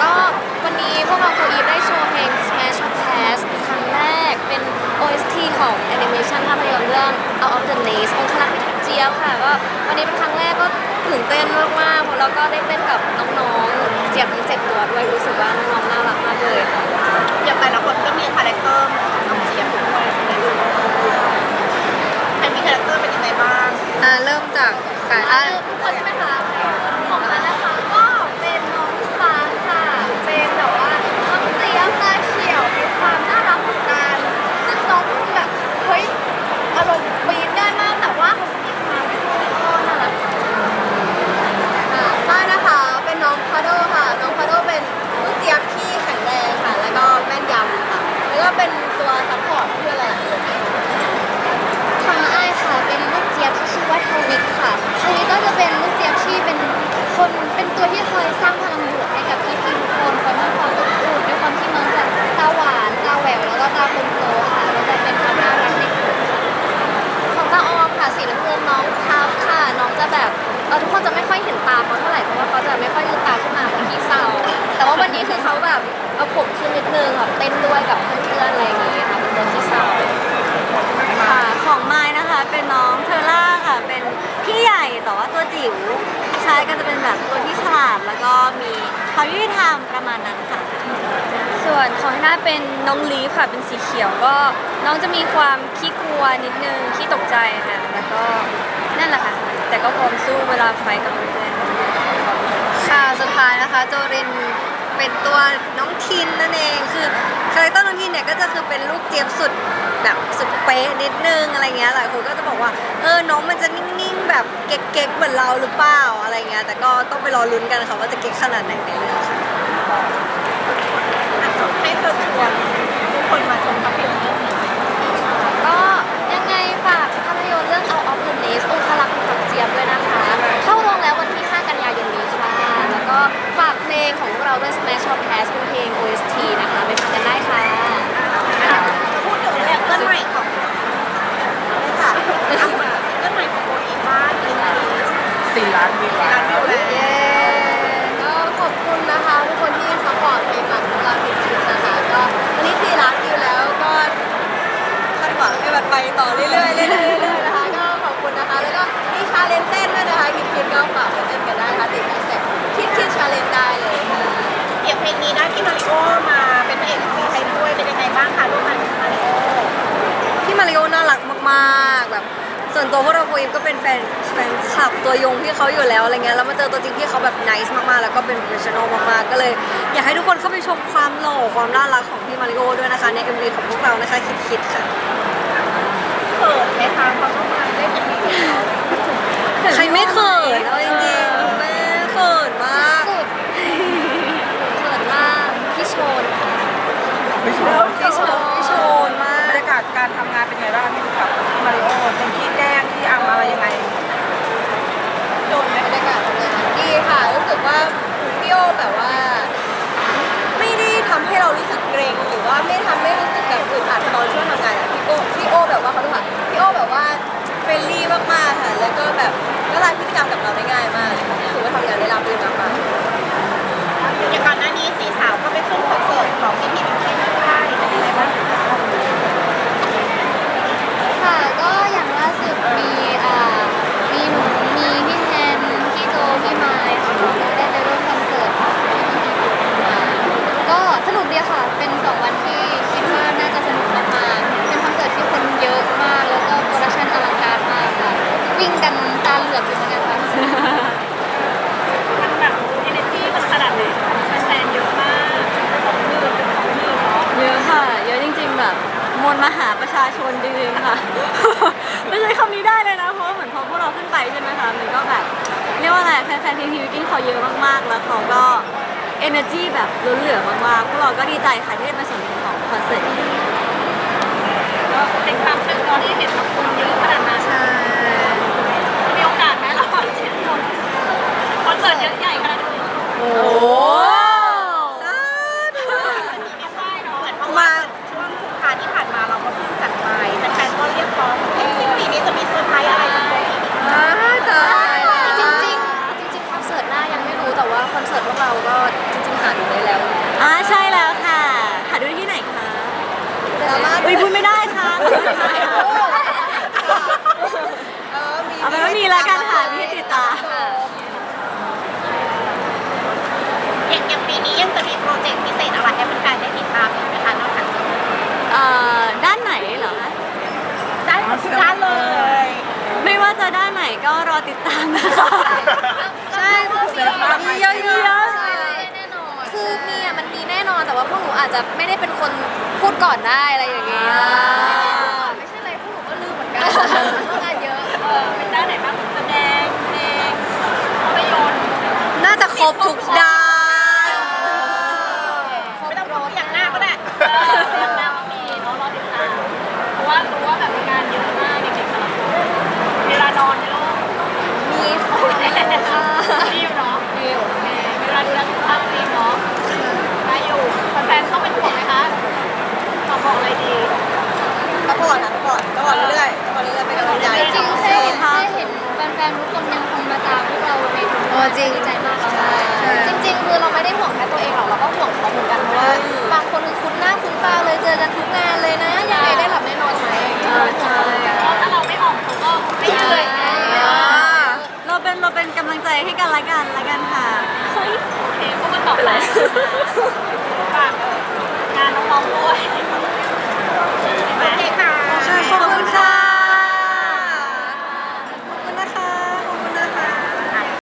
ก็วันนี้พวกเราโฟอีฟได้โชว์เพลง Smash of Pass ครั้งแรกเป็น OST ของแอนิเมชันภาพยนตร์เรื่อง Out of the Nest องค์คลักษณ์เจี๊ยบค่ะก็วันนี้เป็นครั้งแรกก็ตื่นเต้นมากๆเพราะเราก็ได้เต้นกับน้องๆเจี๊ยบทั้งเจ็ดตัวด้วยรู้สึกว่าน้องๆน่ารักมากเลยอย่างแต่ละคนก็มีคาแรคเตอร์น้องเจี๊ยบด้วยใช่ไหใครมีคาแรคเตอร์เป็นยังไงบ้างอ่าเริ่มจากใครอ่าทุกคนใช่ไหมคะของมันนะคะ แบบเอาผมขึ้นนิดนึงแบบเต้นด้วยกับเพื่อนๆอะไรอย่างเงี้ยค่ะเป็นตัวที่เศร้าค่ะของไม้นะคะเป็นน้องเทอร่าค่ะ เป็นพี่ใหญ่แต่ว่าตัวจิ๋วใช่ก็จะเป็นแบบตัวที่ฉลาดแล้วก็มีความยุติธรรมประมาณนั้นค่ะ ส่วนของให้หน้าเป็นน้องลีฟค่ะ เป็นสีเขียวก็น้องจะมีความขี้กลัวนิดนึงขี้ตกใจค่ะแล้วก็นั่นแหละค่ะ แต่ก็พร้อมสู้เวลาไฟกับเพื่อนๆค่ะสุดท้ายนะคะ โจริน เป็นตัวน้องทินนั่นเองคือคาแรคเตอร์น้องทินเนี่ยก็จะคือเป็นลูกเจี๊ยบสุดแบบสุดเป๊ะนิดนึงอะไรเงี้ยหลายคนก็จะบอกว่าเออน้องมันจะนิ่งๆแบบเก๊กๆเหมือนเราหรือเปล่าอะไรเงี้ยแต่ก็ต้องไปรอลุ้นกันค่ะว่าจะเก๊กขนาดไหนในเรื่องค่ะให้เชิญชวนทุกคนมาชมภาพยนตร์ สี่ล้านวิวแล้วก็ขอบคุณนะคะทุกคนที่สปอร์ตเพลงใหม่ของเราทุกคนนะคะก็วันนี้สี่ล้านวิวแล้วก็คาดหวังให้มันไปต่อเรื่อยๆเรื่อยๆนะคะก็ขอบคุณนะคะแล้วก็มีชาเลนจ์เต้นด้วยนะคะคิดคิดก็ฝากไปเต้นกันได้ค่ะติดแฮชแท็กคิดคิดชาเลนจ์ได้เลยเดี๋ยวเพลงนี้นะพี่มาริโอมาเป็นพระเอกของไทยด้วยเป็นยังไงบ้างคะร่วมงานกับมาริโอพี่มาริโอน่ารักมากๆแบบ ส่วนตัวพวกเราโฟอีฟก็เป็นแฟนแฟนคลับตัวยงที่เขาอยู่แล้วอะไรเงี้ยแล้วมาเจอตัวจริงที่เขาแบบนิสมากๆ แล้วก็เป็นโปรเฟชชั่นอลมากๆ ก็เลย อยากให้ทุกคนเข้าไปชมความหล่อความน่ารักของพี่มาริโอด้วยนะคะ ใน MV ของพวกเรานะคะคิดคิดๆค่ะเขินไหมคะเขาต้องมาเล่นเป็นพี่เขาใครไม่เขินเอาจริงๆแม่เขินมากสุดเขินมากพี่โชนค่ะไม่ใช่พี่โชนพี่โชนมาบรกรยากาศการทำงานเป็น ไงบ้างพี่กับมาริโอเป็นที่แจ้งที่อังอะไรยังไงโดนไหมบรรยากาศทำงานดีค่ะ รู้สึกว่าพี่โอแบบว่า ไม่ได้ทำให้เรารู้สึกเกรงหรือว่าไม่ทำให้รู้สึกแบบอึดอัดตอนช่วงทำงานอะพี่โอพี่โอแบบว่าเขาดูค่ะพี่โอแบบว่าเฟรนลี่มากๆค่ะแล้วก็แบบละลายพฤติกรรมกับเราได้ง่ายมากเลยค่ะรู้สึกว่าทำงานได้ราบรื่นมากๆ อย่างก่อนหน้านี้สีสาวก็ไปขึ้นคอนเสิร์ตของพี่พี่บิ๊กเคนได้เป็นยังไงบ้างคะ ค่ะ ก็อย่างล่าสุดมีอ่ามีหนูมีพี่แทนพี่โจพี่ไม้ค่ะก็ได้ไปร่วมคอนเสิร์ตของพี่พี่บิ๊กมาก็สนุกดีค่ะ เป็นสองวันที่คิดว่าน่าจะสนุกมากๆเป็นคอนเสิร์ตที่คนเยอะมาก แล้วก็โปรดักชั่นอลังการมากค่ะ วิ่งกันตาเหลือกอยู่เหมือนกันค่ะ มันแบบเอเนจีมันขนาดไหนแฟนๆเยอะมากสองหมื่นเป็นสองหมื่นเนาะ เยอะค่ะ เยอะจริงๆ นมาหาประชาชนจริงๆค่ะ ไม่ใช่คำนี้ได้เลยนะ เพราะว่าเหมือนพอพวกเราขึ้นไปใช่ไหมคะมันก็แบบเรียกว่าอะไรแฟนๆทีทีวิกิ้งเขาเยอะมากๆ แล้วเขาก็เอเนอร์จีแบบล้นเหลือมากๆ พวกเราก็ดีใจค่ะที่ได้มาส่วน แต่ว่าคอนเสิร์ตพวกเราก็จริงๆหาดูได้แล้วอ่าใช่แล้วค่ะ หาดูได้ที่ไหนคะสามารถอุ้ยพูดไม่ได้ค่ะเออมีเอาเป็นว่ามีแล้วกันค่ะที่ติดตาม ค่ะ อย่างอย่างปีนี้ยังจะมีโปรเจกต์พิเศษอะไรให้แฟนๆได้ติดตามอีกไหมคะนอกจากนี้ เอ่อด้านไหนเหรอคะ ได้ทุกด้านเลย ไม่ว่า จะด้านไหนก็รอติดตามนะคะใช่มีเยอะๆ แน่นอน คือมีอะมันมีแน่นอนแต่ว่าพวกหนูอาจจะไม่ได้เป็นคนพูดก่อนได้อะไรอย่างเงี้ย ไม่ใช่อะไรพวกหนูก็ลืมเหมือนกันงานเยอะ เป็นด้านไหนบ้างแสดงเพลงภาพยนตร์ น่าจะครบทุกด้าน ไม่ต้องพูดอย่างหน้าก็ได้อย่างหน้าก็มีเนาะรอติดตามเพราะว่ารู้ว่าแบบมีงานเยอะมากเด็กๆแต่ละคนเวลานอนในโลก มีค่ะ ดีอยู่เนาะดีอยู่เวลาดูแลสุขภาพดีเนาะได้อยู่แฟนๆเข้าเป็นห่วงไหมคะตอบบอกอะไรดี ก็พอนะพอก็พอเรื่อยๆพอเรื่อยๆเป็นกำลังใจ จริงๆแค่เห็นแค่เห็นแฟนๆทุกคนยังคงมาตามพวกเรา ในทุกโอ้จริงดีใจมากแล้วค่ะจริง ๆ คือเราไม่ได้ห่วงแค่ตัวเองหรอกเราก็ห่วงเขาเหมือนกันเพราะว่าบางคนคือคุ้นหน้าคุ้นตาเลยเจอกันทุกงานเลยนะยังไงได้หลับได้นอนไหมเออใช่เพราะถ้าเราไม่ออกเขาก็ไม่เหนื่อยเราเป็นเราเป็นกำลังใจให้กันละกันละกันค่ะโอเคพวกมันตอบไปฝากงานน้องๆด้วยโอเคค่ะขอบคุณค่ะ